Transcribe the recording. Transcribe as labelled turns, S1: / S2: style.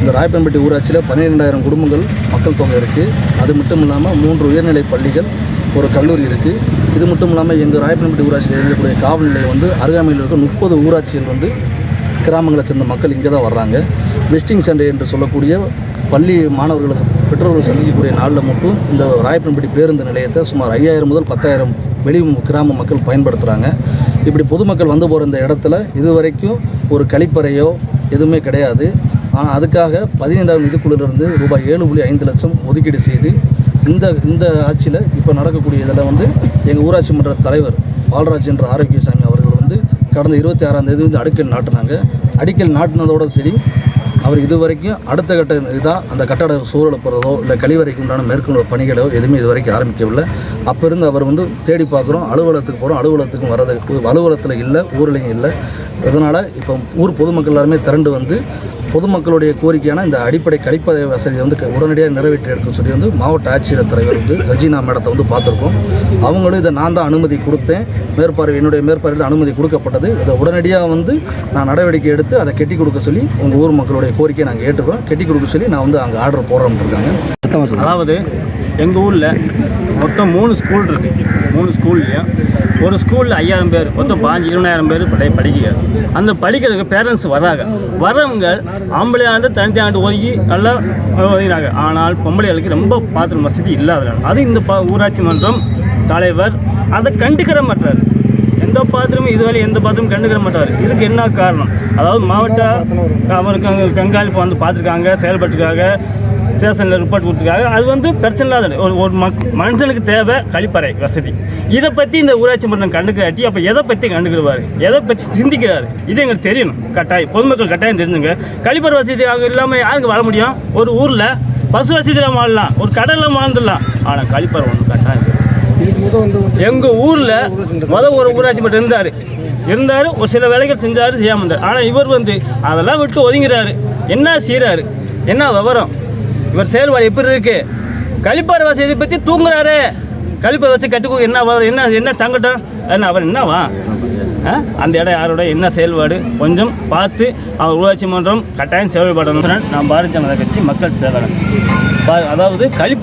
S1: இந்த ராயப்பன்பட்டி ஊராட்சியில் பன்னிரெண்டாயிரம் குடும்பங்கள் மக்கள் தொகை இருக்குது அது மட்டும் இல்லாமல் மூன்று உயர்நிலை பள்ளிகள் ஒரு கல்லூரி இருக்குது இது மட்டும் இல்லாமல் எங்கள் ராயப்பன்பட்டி ஊராட்சியில் இருக்கக்கூடிய காவல் நிலையம் வந்து அருகாமையில் இருக்க முப்பது ஊராட்சிகள் வந்து கிராமங்களை சேர்ந்த மக்கள் இங்கே தான் வர்றாங்க. வெஸ்டிங் சண்டே என்று சொல்லக்கூடிய பள்ளி மாணவர்களுக்கு பெற்றோர்கள் சந்திக்கக்கூடிய நாளில் மட்டும் இந்த ராயப்பன்பட்டி பேருந்து நிலையத்தை சுமார் ஐயாயிரம் முதல் பத்தாயிரம் வெளி கிராம மக்கள் பயன்படுத்துகிறாங்க இப்படி பொதுமக்கள் வந்து போகிற இந்த இடத்துல இதுவரைக்கும் ஒரு கழிப்பறையோ எதுவுமே கிடையாது. ஆனால் அதுக்காக பதினைந்தாயிரம் நிதிக்குழுவிலிருந்து ரூபாய் ஏழு புள்ளி ஐந்து லட்சம் ஒதுக்கீடு செய்து இந்த இந்த ஆட்சியில் இப்போ நடக்கக்கூடிய இதில் வந்து எங்கள் ஊராட்சி மன்ற தலைவர் பால்ராஜ் என்ற ஆரோக்கியசாமி அவர்கள் வந்து கடந்த இருபத்தி ஆறாம் தேதி வந்து அடிக்கல் நாட்டினாங்க. அடிக்கல் நாட்டினதோடு சரி அவர் இது வரைக்கும் அடுத்த கட்ட இதாக அந்த கட்டட சூழலை போகிறதோ இல்லை கழிவறைக்கு உண்டான மேற்கொண்ட பணிகளோ எதுவுமே இது வரைக்கும் ஆரம்பிக்கவில்லை. அப்போ இருந்து அவர் வந்து தேடி பார்க்குறோம் அலுவலகத்துக்கு போகிறோம் அலுவலகத்துக்கும் வரது அலுவலகத்தில் இல்லை ஊர்லேயும் இல்லை. இதனால் இப்போ ஊர் பொதுமக்கள் எல்லாருமே திரண்டு வந்து பொதுமக்களுடைய கோரிக்கையான இந்த அடிப்படை கழிப்பதை வசதியை வந்து உடனடியாக நிறைவேற்றி எடுக்கும் சொல்லி வந்து மாவட்ட ஆட்சியர் தலைவர் வந்து சஜினா மேடத்தை வந்து பார்த்துருக்கோம். அவங்களும் இதை நான் தான் அனுமதி கொடுத்தேன். மேற்பார்வை என்னுடைய மேற்பார்வையில் அனுமதி கொடுக்கப்பட்டது. இதை உடனடியாக வந்து நான் நடவடிக்கை எடுத்து அதை கெட்டி கொடுக்க சொல்லி உங்கள் ஊர் மக்களுடைய கோரிக்கையை நாங்கள் ஏற்றுக்கிறோம். கெட்டி கொடுக்க சொல்லி நான் வந்து அங்கே ஆர்டர் போடுறோம்னு இருக்காங்க.
S2: அதாவது எங்கள் ஊரில் மொத்தம் மூணு ஸ்கூல் இருக்குது மூணு ஸ்கூல்லையும் ஒரு ஸ்கூலில் ஐயாயிரம் பேர் மொத்தம் பாஞ்சு இருபதாயிரம் பேர் படி படிக்கிறாங்க அந்த படிக்கிறதுக்கு பேரண்ட்ஸ் வர்றாங்க வர்றவங்க ஆம்பளையாண்டு தனித்தாண்டு ஒதுக்கி நல்லா ஒதுங்கினாங்க ஆனால் பொம்பளைகளுக்கு ரொம்ப பாத்திரம் வசதி இல்லாதனால அது இந்த ப ஊராட்சி மன்றம் தலைவர் அதை கண்டுக்கிற மாட்டார். எந்த பாத்திரமும் இதுவரை எந்த பாத்திரமும் கண்டுக்கிற மாட்டார். இதுக்கு என்ன காரணம்? அதாவது மாவட்ட அவருக்கு அங்கே கண்காணிப்பு வந்து பார்த்துருக்காங்க செயல்பட்டுருக்காங்க. ஸ்டேஷனில் ரிப்போர்ட் கொடுத்துருக்காங்க. அது வந்து பிரச்சனை இல்லாத ஒரு ஒரு மக் மனுஷனுக்கு தேவை கழிப்பறை வசதி. இதை பற்றி இந்த ஊராட்சி மன்றம் கண்டுக்கிறாட்டி அப்போ எதை பற்றி கண்டுக்கிடுவார்? எதை பற்றி சிந்திக்கிறாரு? இது எங்களுக்கு தெரியணும். கட்டாயம். பொதுமக்கள் கட்டாயம் தெரிஞ்சுங்க. கழிப்பறை வசதி இல்லாமல் யாருக்கு வாழ முடியும்? ஒரு ஊரில் பஸ் வசதியில் வாழலாம். ஒரு கடலில் வாழ்ந்துடலாம். ஆனால் கழிப்பறை ஒன்று கட்டாயம் எங்கள் ஊரில் மொதல் ஒரு ஊராட்சி மட்டும் இருந்தார். இருந்தார். ஒரு சில வேலைகள் செஞ்சார் செய்யாமல் இருந்தார். ஆனால் இவர் வந்து அதெல்லாம் விட்டு ஒதுங்கிறாரு. என்ன செய்கிறாரு என்ன விவரம்? இவர் செயல்பாடு எப்படி இருக்கு? கழிப்பறை வசதி பற்றி தூங்குறாரு. கழிப்பறை வசதி கற்றுக்கோ என்ன வரும் என்ன என்ன சங்கடம்? என்ன அவர் என்னவா? ஆ? அந்த இடம் யாரோட? என்ன செயல்பாடு? கொஞ்சம் பார்த்து அவர் ஊராட்சி மன்றம் கட்டாயம் செயல்படணும். நான் பாரதிய ஜனதா கட்சி மக்கள் சேவகன். அதாவது கழிப்பறை